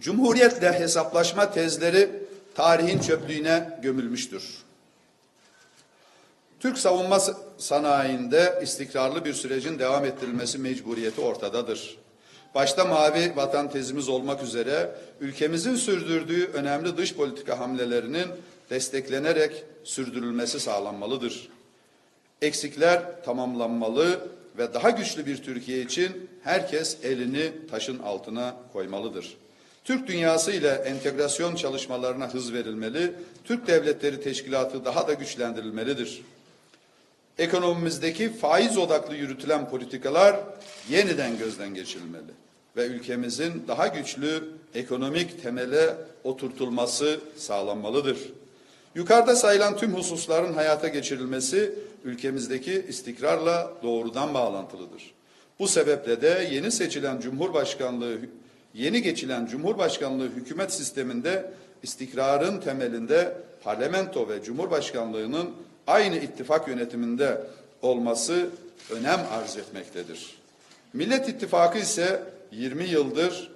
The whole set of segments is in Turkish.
Cumhuriyetle hesaplaşma tezleri tarihin çöplüğüne gömülmüştür. Türk savunma sanayinde istikrarlı bir sürecin devam ettirilmesi mecburiyeti ortadadır. Başta mavi vatan tezimiz olmak üzere ülkemizin sürdürdüğü önemli dış politika hamlelerinin desteklenerek sürdürülmesi sağlanmalıdır. Eksikler tamamlanmalı ve daha güçlü bir Türkiye için herkes elini taşın altına koymalıdır. Türk dünyası ile entegrasyon çalışmalarına hız verilmeli, Türk Devletleri Teşkilatı daha da güçlendirilmelidir. Ekonomimizdeki faiz odaklı yürütülen politikalar yeniden gözden geçirilmeli ve ülkemizin daha güçlü ekonomik temele oturtulması sağlanmalıdır. Yukarıda sayılan tüm hususların hayata geçirilmesi ülkemizdeki istikrarla doğrudan bağlantılıdır. Bu sebeple de yeni seçilen Cumhurbaşkanlığı yeni geçilen Cumhurbaşkanlığı hükümet sisteminde istikrarın temelinde parlamento ve Cumhurbaşkanlığının aynı ittifak yönetiminde olması önem arz etmektedir. Millet İttifakı ise 20 yıldır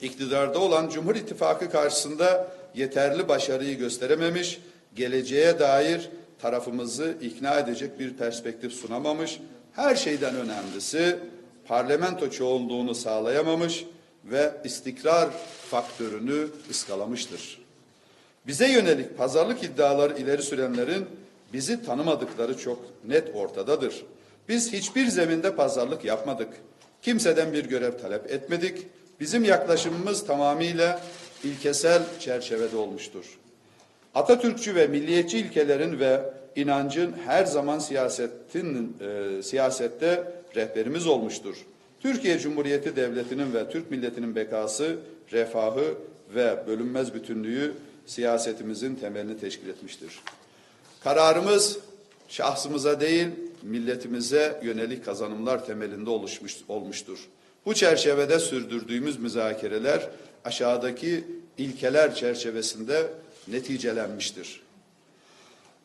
iktidarda olan Cumhur İttifakı karşısında yeterli başarıyı gösterememiş, geleceğe dair tarafımızı ikna edecek bir perspektif sunamamış, her şeyden önemlisi parlamento çoğunluğunu sağlayamamış ve istikrar faktörünü ıskalamıştır. Bize yönelik pazarlık iddiaları ileri sürenlerin bizi tanımadıkları çok net ortadadır. Biz hiçbir zeminde pazarlık yapmadık. Kimseden bir görev talep etmedik. Bizim yaklaşımımız tamamıyla ilkesel çerçevede olmuştur. Atatürkçü ve milliyetçi ilkelerin ve inancın her zaman siyasetin e, siyasette rehberimiz olmuştur. Türkiye Cumhuriyeti Devleti'nin ve Türk milletinin bekası, refahı ve bölünmez bütünlüğü siyasetimizin temelini teşkil etmiştir. Kararımız şahsımıza değil, milletimize yönelik kazanımlar temelinde oluşmuş, olmuştur. Bu çerçevede sürdürdüğümüz müzakereler aşağıdaki ilkeler çerçevesinde neticelenmiştir.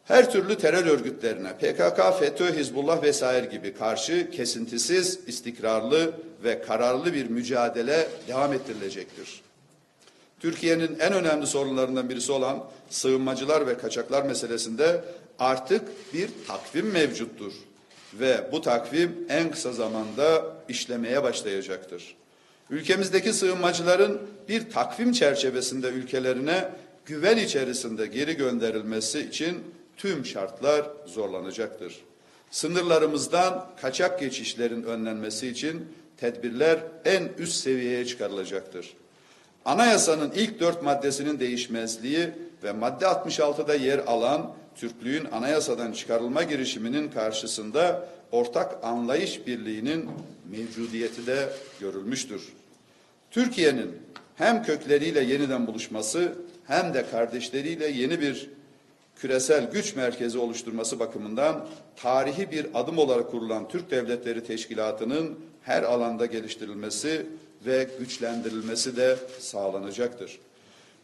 Her türlü terör örgütlerine PKK, FETÖ, Hizbullah vesaire gibi karşı kesintisiz, istikrarlı ve kararlı bir mücadele devam ettirilecektir. Türkiye'nin en önemli sorunlarından birisi olan sığınmacılar ve kaçaklar meselesinde artık bir takvim mevcuttur ve bu takvim en kısa zamanda işlemeye başlayacaktır. Ülkemizdeki sığınmacıların bir takvim çerçevesinde ülkelerine güven içerisinde geri gönderilmesi için tüm şartlar zorlanacaktır. Sınırlarımızdan kaçak geçişlerin önlenmesi için tedbirler en üst seviyeye çıkarılacaktır. Anayasanın ilk dört maddesinin değişmezliği ve madde 66'da yer alan Türklüğün anayasadan çıkarılma girişiminin karşısında ortak anlayış birliğinin mevcudiyeti de görülmüştür. Türkiye'nin hem kökleriyle yeniden buluşması hem de kardeşleriyle yeni bir küresel güç merkezi oluşturması bakımından tarihi bir adım olarak kurulan Türk Devletleri Teşkilatı'nın her alanda geliştirilmesi ve güçlendirilmesi de sağlanacaktır.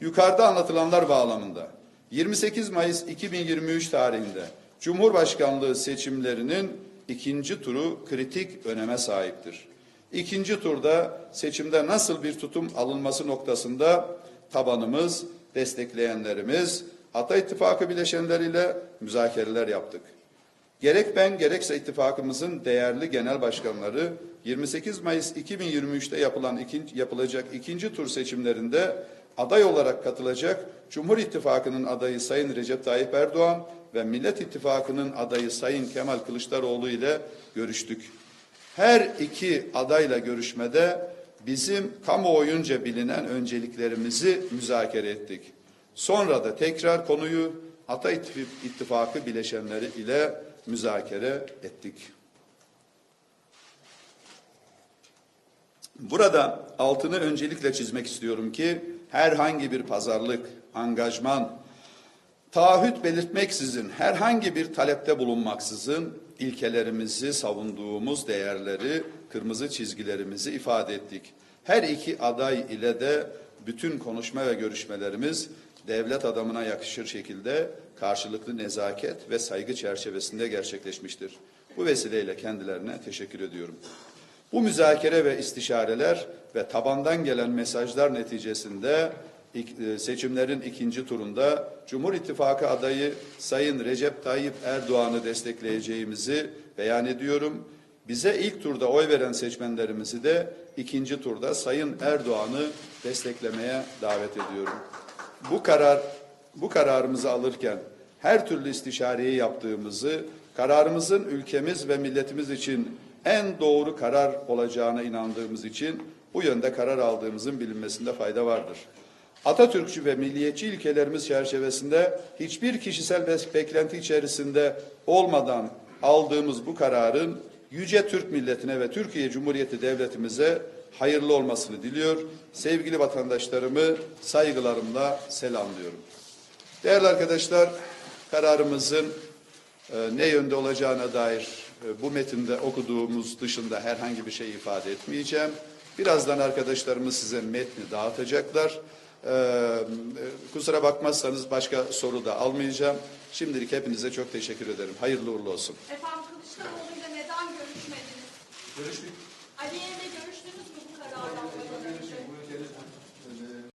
Yukarıda anlatılanlar bağlamında 28 Mayıs 2023 tarihinde Cumhurbaşkanlığı seçimlerinin ikinci turu kritik öneme sahiptir. İkinci turda seçimde nasıl bir tutum alınması noktasında tabanımız, destekleyenlerimiz, Ata İttifakı bileşenleriyle müzakereler yaptık. Gerek ben gerekse ittifakımızın değerli genel başkanları 28 Mayıs 2023'te yapılan ikinci, yapılacak ikinci tur seçimlerinde aday olarak katılacak Cumhur İttifakı'nın adayı Sayın Recep Tayyip Erdoğan ve Millet İttifakı'nın adayı Sayın Kemal Kılıçdaroğlu ile görüştük. Her iki adayla görüşmede bizim kamuoyunca bilinen önceliklerimizi müzakere ettik. Sonra da tekrar konuyu Ata İttifakı bileşenleri ile müzakere ettik. Burada altını öncelikle çizmek istiyorum ki herhangi bir pazarlık, angajman, taahhüt belirtmeksizin, herhangi bir talepte bulunmaksızın ilkelerimizi, savunduğumuz değerleri, kırmızı çizgilerimizi ifade ettik. Her iki aday ile de bütün konuşma ve görüşmelerimiz devlet adamına yakışır şekilde karşılıklı nezaket ve saygı çerçevesinde gerçekleşmiştir. Bu vesileyle kendilerine teşekkür ediyorum. Bu müzakere ve istişareler ve tabandan gelen mesajlar neticesinde e, seçimlerin ikinci turunda Cumhur İttifakı adayı Sayın Recep Tayyip Erdoğan'ı destekleyeceğimizi beyan ediyorum. Bize ilk turda oy veren seçmenlerimizi de ikinci turda Sayın Erdoğan'ı desteklemeye davet ediyorum. Bu karar bu kararımızı alırken her türlü istişareyi yaptığımızı, kararımızın ülkemiz ve milletimiz için en doğru karar olacağına inandığımız için bu yönde karar aldığımızın bilinmesinde fayda vardır. Atatürkçü ve milliyetçi ilkelerimiz çerçevesinde hiçbir kişisel beklenti içerisinde olmadan aldığımız bu kararın yüce Türk milletine ve Türkiye Cumhuriyeti devletimize hayırlı olmasını diliyor. Sevgili vatandaşlarımı saygılarımla selamlıyorum. Değerli arkadaşlar, kararımızın e, ne yönde olacağına dair e, bu metinde okuduğumuz dışında herhangi bir şey ifade etmeyeceğim. Birazdan arkadaşlarımız size metni dağıtacaklar. E, e, kusura bakmazsanız başka soru da almayacağım. Şimdilik hepinize çok teşekkür ederim. Hayırlı uğurlu olsun. Efendim Dois